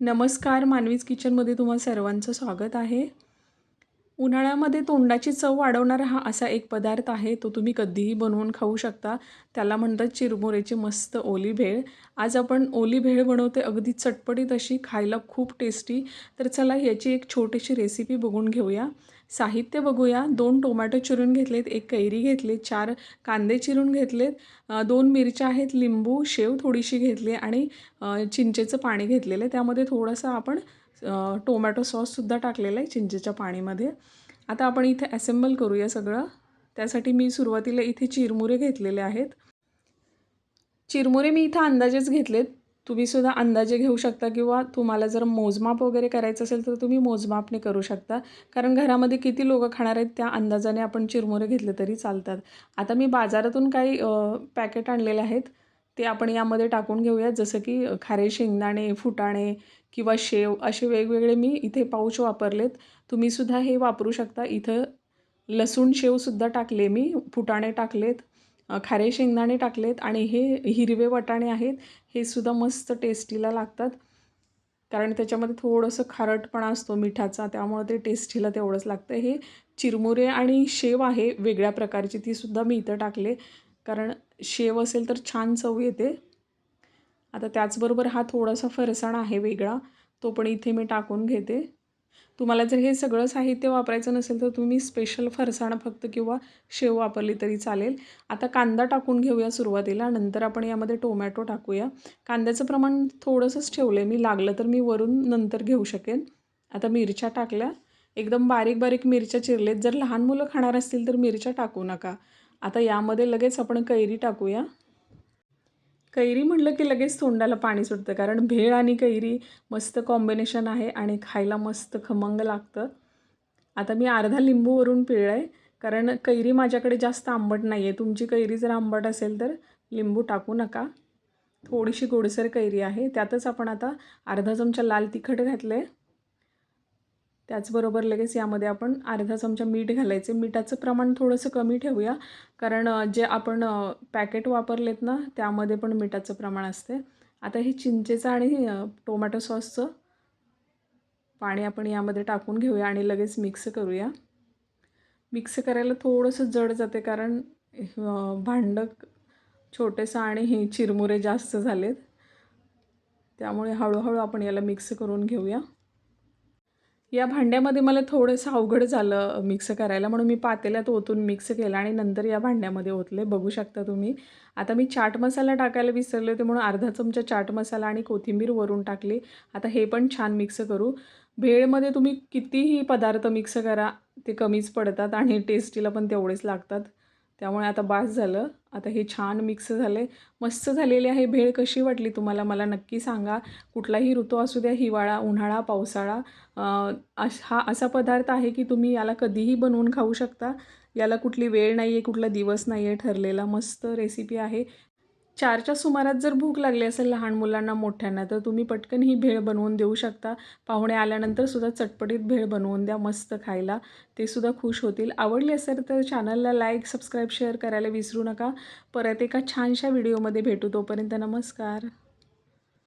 नमस्कार मानवीज किचनमध्ये तुम्हा सर्वांचं स्वागत आहे. उन्हाळ्यामध्ये तोंडाची चव वाढवणारा हा असा एक पदार्थ आहे तो तुम्ही कधीही बनवून खाऊ शकता. त्याला म्हणतात चिरमुरेची मस्त ओली भेळ. आज आपण ओली भेळ बनवते अगदी चटपटीत अशी खायला खूप टेस्टी तर चला याची एक छोटीशी रेसिपी बघून घेऊया. साहित्य बघूया. दोन टोमॅटो चिरून घेतलेत एक कैरी घेतली चार कांदे चिरून घेतलेत दोन मिरच्या आहेत लिंबू शेव थोडीशी घेतली आणि चिंचेचं पाणी घेतलेलं आहे. त्यामध्ये थोडंसं आपण टोमॅटो सॉससुद्धा टाकलेला आहे चिंचेच्या पाणीमध्ये. आता आपण इथे असेंबल करूया सगळं. त्यासाठी मी सुरुवातीला इथे चिरमुरे घेतलेले आहेत. चिरमुरे मी इथं अंदाजेच घेतलेत. तुम्हीसुद्धा अंदाजे घेऊ शकता किंवा तुम्हाला जर मोजमाप वगैरे करायचं असेल तर तुम्ही मोजमापने करू शकता. कारण घरामध्ये किती लोकं खाणार आहेत त्या अंदाजाने आपण चिरमुरे घेतले तरी चालतात. आता मी बाजारातून काही पॅकेट आणलेले आहेत. ते आपण यामध्ये टाकून घेऊयात. जसं की खारे शेंगदाणे फुटाणे किंवा शेव असे वेगवेगळे मी इथे पाऊच वापरलेत. तुम्हीसुद्धा हे वापरू शकता. इथं लसूण शेवसुद्धा टाकले मी. फुटाणे टाकलेत खारे शेंगदाणे टाकलेत आणि हे हिरवे वटाणे आहेत. हे सुद्धा मस्त टेस्टीला लागतात. कारण त्याच्यामध्ये थोडंसं खारटपणा असतो मिठाचा त्यामुळे ते टेस्टीला तेवढंच लागतं. हे चिरमुरे आणि शेव आहे वेगळ्या प्रकारची तीसुद्धा मी इथं टाकले. कारण शेव असेल तर छान चव येते. आता त्याचबरोबर हा थोडासा फरसाण आहे वेगळा तो पण इथे मी टाकून घेते. तुम्हाला जर हे सगळं साहित्य वापरायचं नसेल तर तुम्ही स्पेशल फरसाण फक्त किंवा शेव वापरली तरी चालेल. आता कांदा टाकून घेऊया सुरुवातीला नंतर आपण यामध्ये टोमॅटो टाकूया. कांद्याचं प्रमाण थोडंसंच ठेवलं आहे मी लागलं तर मी वरून नंतर घेऊ शकेन. आता मिरच्या टाकल्या. एकदम बारीक बारीक मिरच्या चिरलेत. जर लहान मुलं खाणार असतील तर मिरच्या टाकू नका. आता यामध्ये लगेच आपण कैरी टाकूया. कैरी म्हटलं की लगेच तोंडाला पाणी सुटतं कारण भेळ आणि कैरी मस्त कॉम्बिनेशन आहे आणि खायला मस्त खमंग लागतं. आता मी अर्धा लिंबूवरून पिळलं आहे कारण कैरी माझ्याकडे जास्त आंबट नाही आहे तुमची कैरी जर आंबट असेल तर लिंबू टाकू नका. थोडीशी गोडसर कैरी आहे. त्यातच आपण आता अर्धा चमचा लाल तिखट घातलं आहे त्याचबरोबर लगेच यामध्ये आपण अर्धा चमचा मीठ घालायचे. मिठाचं प्रमाण थोडंसं कमी ठेवूया. कारण जे आपण पॅकेट वापरलेत ना त्यामध्ये पण मिठाचं प्रमाण असते. आता हे चिंचेचं आणि टोमॅटो सॉसचं पाणी आपण यामध्ये टाकून घेऊया आणि लगेच मिक्स करूया. मिक्स करायला थोडंसं जड जाते कारण भांडं छोटेसं आणि हे चिरमुरे जास्त झालेत. त्यामुळे हळूहळू आपण याला मिक्स करून घेऊया. या भांड्यामध्ये मला थोडंसं अवघड झालं मिक्स करायला. म्हणून मी पातेल्यात ओतून मिक्स केलं आणि नंतर या भांड्यामध्ये ओतले. बघू शकता तुम्ही. आता मी चाट मसाला टाकायला विसरले होते म्हणून अर्धा चमचा चाट मसाला आणि कोथिंबीर वरून टाकली. आता हे पण छान मिक्स करू. भेळमध्ये तुम्ही कितीही पदार्थ मिक्स करा ते कमीच पडतात आणि टेस्टीला पण तेवढेच लागतात. त्यामुळे आता बास झालं. आता हे छान मिक्स झालं आहे मस्त झालेली आहे. भेळ कशी वाटली तुम्हाला? मला नक्की सांगा. कुठलाही ऋतू असू द्या हिवाळा उन्हाळा पावसाळा हा असा पदार्थ आहे की तुम्ही याला कधीही बनवून खाऊ शकता. याला कुठली वेळ नाही आहे कुठला दिवस नाही आहे ठरलेला. मस्त रेसिपी आहे. चारच्या सुमारात जर भूक लागली असेल लहान मुलांना मोठ्यांना तर तुम्ही पटकन ही भेळ बनवून देऊ शकता. पाहुणे आल्यानंतर सुद्धा चटपटीत भेळ बनवून द्या मस्त खायला. ते सुद्धा खुश होतील. आवडली असेल तर चॅनलला लाईक सबस्क्राईब शेअर करायला विसरू नका. परत एका छानशा व्हिडिओमध्ये भेटू तोपर्यंत नमस्कार.